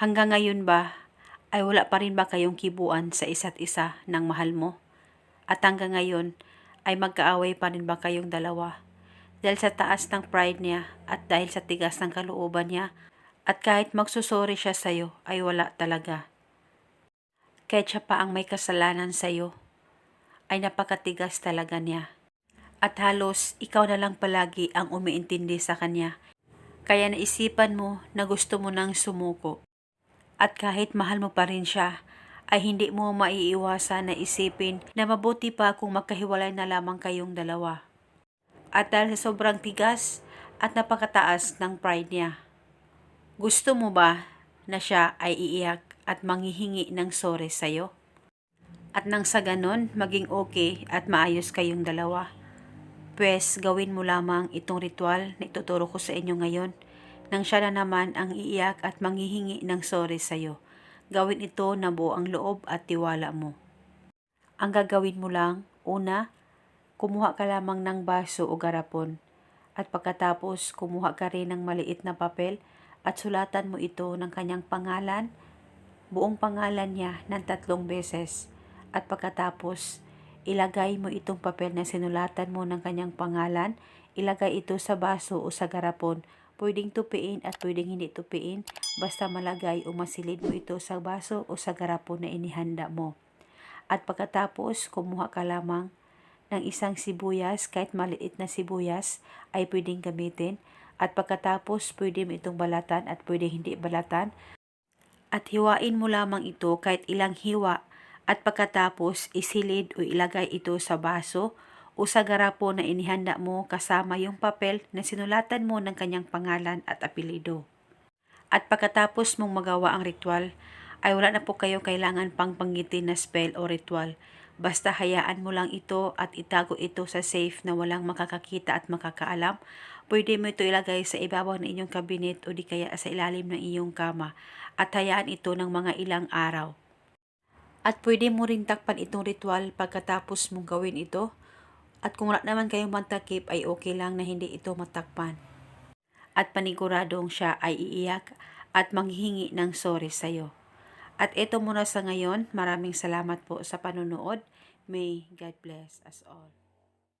Hanggang ngayon ba, ay wala pa rin ba kayong kibuan sa isa't isa ng mahal mo? At hanggang ngayon, ay magkaaway pa rin ba kayong dalawa? Dahil sa taas ng pride niya at dahil sa tigas ng kalooban niya, at kahit magsusori siya sa'yo, ay wala talaga. Kahit siya pa ang may kasalanan sa'yo, ay napakatigas talaga niya. At halos ikaw na lang palagi ang umiintindi sa kanya. Kaya naisipan mo na gusto mo nang sumuko. At kahit mahal mo pa rin siya, ay hindi mo maiiwasan na isipin na mabuti pa kung magkahiwalay na lamang kayong dalawa. At dahil sa sobrang tigas at napakataas ng pride niya, gusto mo ba na siya ay iiyak at manghihingi ng sorry sa'yo? At nang sa ganon, maging okay at maayos kayong dalawa. Pwes, gawin mo lamang itong ritual na ituturo ko sa inyo ngayon nang siya na naman ang iiyak at manghihingi ng sorry sa'yo. Gawin ito na buo ang loob at tiwala mo. Ang gagawin mo lang, una, kumuha ka lamang ng baso o garapon. At pagkatapos, kumuha ka rin ng maliit na papel at sulatan mo ito ng kanyang pangalan, buong pangalan niya ng tatlong beses. At pagkatapos, ilagay mo itong papel na sinulatan mo ng kanyang pangalan, ilagay ito sa baso o sa garapon. Pwedeng tupiin at pwedeng hindi tupiin, basta malagay o masilid mo ito sa baso o sa garapon na inihanda mo. At pagkatapos, kumuha ka lamang ng isang sibuyas, kahit maliit na sibuyas, ay pwedeng gamitin. At pagkatapos, pwede mo itong balatan at pwede hindi balatan. At hiwain mo lamang ito kahit ilang hiwa at pagkatapos isilid o ilagay ito sa baso o sa garapo na inihanda mo kasama yung papel na sinulatan mo ng kanyang pangalan at apelido. At pagkatapos mong magawa ang ritual, ay wala na po kayo kailangan pang panggitin na spell o ritual. Basta hayaan mo lang ito at itago ito sa safe na walang makakakita at makakaalam. Pwede mo ito ilagay sa ibabaw ng inyong kabinet o di kaya sa ilalim ng iyong kama at hayaan ito ng mga ilang araw. At pwede mo rin takpan itong ritual pagkatapos mong gawin ito. At kung wala naman kayong mantakip ay okay lang na hindi ito matakpan. At paniguradong siya ay iiyak at manghihingi ng sorry sa'yo. At ito muna sa ngayon. Maraming salamat po sa panonood. May God bless us all.